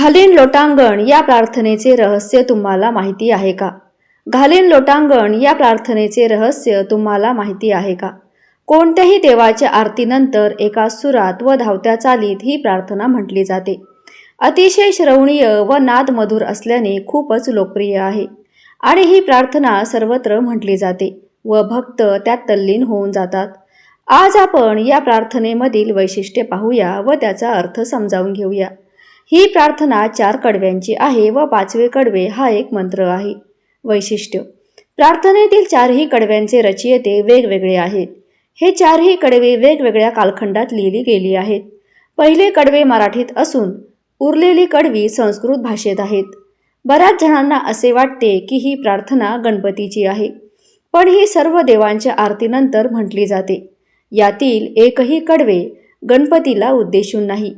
घालीन लोटांगण या प्रार्थनेचे रहस्य तुम्हाला माहिती आहे का? घालीन लोटांगण या प्रार्थनेचे रहस्य तुम्हाला माहिती आहे का? कोणत्याही देवाच्या आरतीनंतर एका सुरात व धावत्या चालीत ही प्रार्थना म्हटली जाते. अतिशय श्रवणीय व नाद मधुर असल्याने खूपच लोकप्रिय आहे आणि ही प्रार्थना सर्वत्र म्हटली जाते व भक्त त्यात तल्लीन होऊन जातात. आज आपण या प्रार्थनेमधील वैशिष्ट्ये पाहूया व त्याचा अर्थ समजावून घेऊया. ही प्रार्थना चार कडव्यांची आहे व पाचवे कडवे हा एक मंत्र आहे. वैशिष्ट्य. प्रार्थनेतील चारही कडव्यांचे रचयिते वेगवेगळे आहेत. हे चारही कडवे वेगवेगळ्या कालखंडात लिहिली गेली आहेत. पहिले कडवे मराठीत असून उरलेली कडवी संस्कृत भाषेत आहेत. बऱ्याच जणांना असे वाटते की ही प्रार्थना गणपतीची आहे. पण ही सर्व देवांच्या आरतीनंतर म्हटली जाते. यातील एकही कडवे गणपतीला उद्देशून नाही.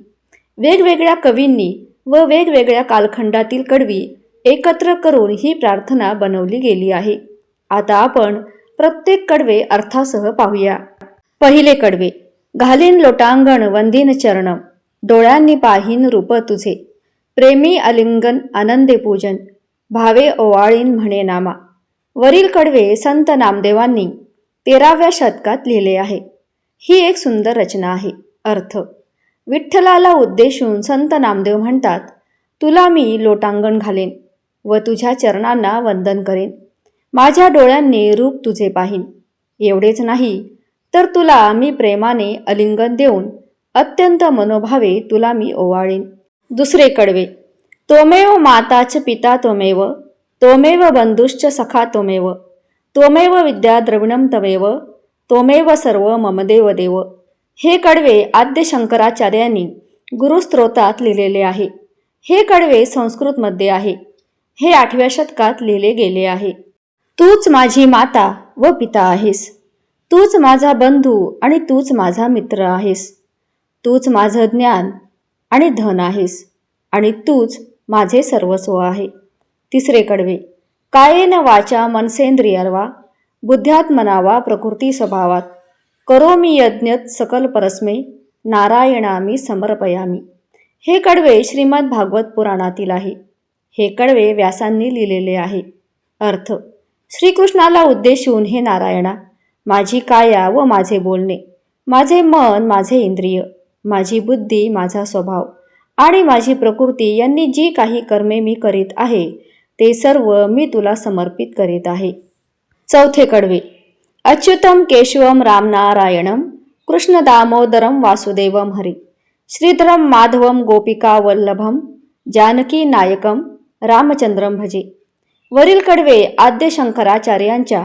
वेगवेगळ्या कवींनी व वेगवेगळ्या कालखंडातील कडवी एकत्र करून ही प्रार्थना बनवली गेली आहे. आता आपण प्रत्येक कडवे अर्थासह पाहूया. पहिले कडवे घालीन लोटांगण वंदीन चरणम डोळ्यांनी पाहीन रूप तुझे. प्रेमी अलिंगन आनंदे पूजन भावे ओवाळीन म्हणे नामा वरील कडवे संत नामदेवांनी तेराव्या शतकात लिहिले आहे. ही एक सुंदर रचना आहे. अर्थ विठ्ठलाला उद्देशून संत नामदेव म्हणतात तुला मी लोटांगण घालेन व तुझ्या चरणांना वंदन करेन. माझ्या डोळ्यांनी रूप तुझे पाहीन. एवढेच नाही तर तुला मी प्रेमाने अलिंगन देऊन अत्यंत मनोभावे तुला मी ओवाळीन. दुसरे कडवे तोमेव माताच पिता त्वमेव तोमेव बंधुश्च सखा तोमेव त्वमेव विद्या द्रविणम तमेव तोमेव सर्व ममदेव देव. हे कडवे आद्य शंकराचार्यांनी गुरुस्त्रोतात लिहिलेले आहे. हे कडवे संस्कृतमध्ये आहे. हे आठव्या शतकात लिहिले गेले आहे. तूच माझी माता व पिता आहेस. तूच माझा बंधू आणि तूच माझा मित्र आहेस. तूच माझं ज्ञान आणि धन आहेस. आणि तूच माझे सर्वस्व आहे. तिसरे कडवे कायेन वाचा मनसेंद्रियर्वा बुद्ध्यात्मनावा प्रकृती स्वभावात. करोमी यज्ञ सकल परस्मे नारायणामी समर्पयामी. हे कडवे श्रीमद भागवत पुराणातील आहे. हे कडवे व्यासांनी लिहिलेले आहे. अर्थ श्रीकृष्णाला उद्देशून हे नारायणा माझी काया व माझे बोलणे माझे मन माझे इंद्रिय माझी बुद्धी माझा स्वभाव आणि माझी प्रकृती यांनी जी काही कर्मे मी करीत आहे ते सर्व मी तुला समर्पित करीत आहे. चौथे कडवे अच्युतं केशवं रामनारायणम कृष्ण दामोदरम वासुदेवम हरी श्रीधरम माधवम गोपिका वल्लभम जानकी नायकम रामचंद्रम भजे वरील कडवे आद्य शंकराचार्यांच्या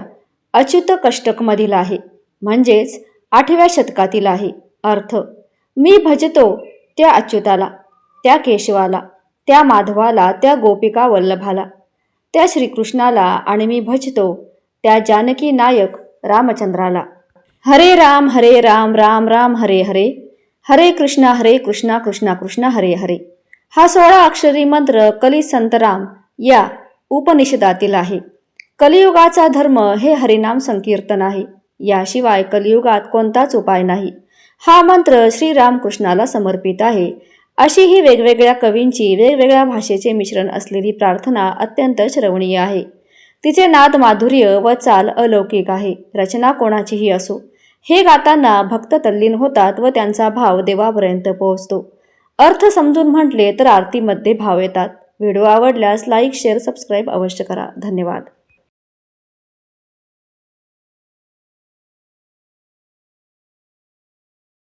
अच्युत कष्टकमधील आहे म्हणजेच आठव्या शतकातील आहे अर्थ मी भजतो त्या अच्युताला त्या केशवाला त्या माधवाला त्या गोपिका वल्लभाला त्या श्रीकृष्णाला आणि मी भजतो त्या जानकी नायक रामचंद्राला. हरे राम हरे राम राम राम हरे हरे. हरे कृष्णा हरे कृष्णा कृष्णा कृष्ण हरे हरे. हा सोळा अक्षरी मंत्र कली संतराम या उपनिषदातील आहे. कलियुगाचा धर्म हे हरिनाम संकीर्तन आहे. याशिवाय कलियुगात कोणताच उपाय नाही. हा मंत्र श्रीरामकृष्णाला समर्पित आहे. अशी ही वेगवेगळ्या कवींची वेगवेगळ्या भाषेचे मिश्रण असलेली प्रार्थना अत्यंत श्रवणीय आहे. तिचे नाद माधुर्य व चाल अलौकिक आहे. रचना कोणाचीही असो. हे गाताना भक्त तल्लीन होतात व त्यांचा भाव देवापर्यंत पोहोचतो. अर्थ समजून म्हटले तर आरतीमध्ये भाव येतात. व्हिडिओ आवडल्यास लाईक शेअर सबस्क्राईब अवश्य करा. धन्यवाद.